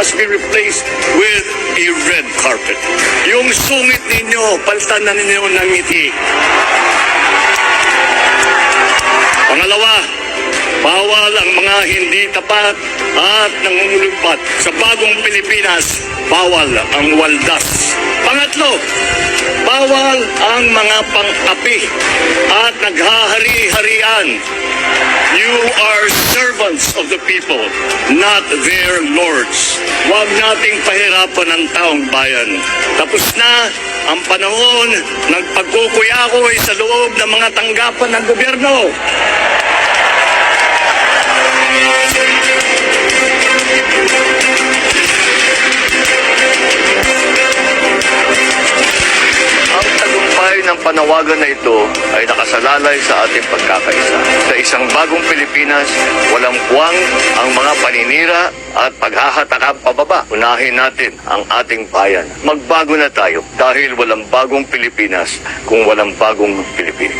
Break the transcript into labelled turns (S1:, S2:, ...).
S1: must be replaced with a red carpet. Yung sungit ninyo, palitan na ninyo ng ngiti. Pangalawa, bawal ang mga hindi tapat at nangungulugpat. Sa bagong Pilipinas, bawal ang waldas. Pangatlo, bawal ang mga pang-api at naghahari-harian. You are servants of the people, not their lords. Huwag nating pahirapan ang taong bayan. Tapos na ang panahon ng pagkukuyakoy sa loob ng mga tanggapan ng gobyerno. Ng panawagan na ito ay nakasalalay sa ating pagkakaisa. Sa isang bagong Pilipinas, walang puwang ang mga paninira at paghahatakang pababa. Unahin natin ang ating bayan. Magbago na tayo dahil walang bagong Pilipinas kung walang bagong Pilipino.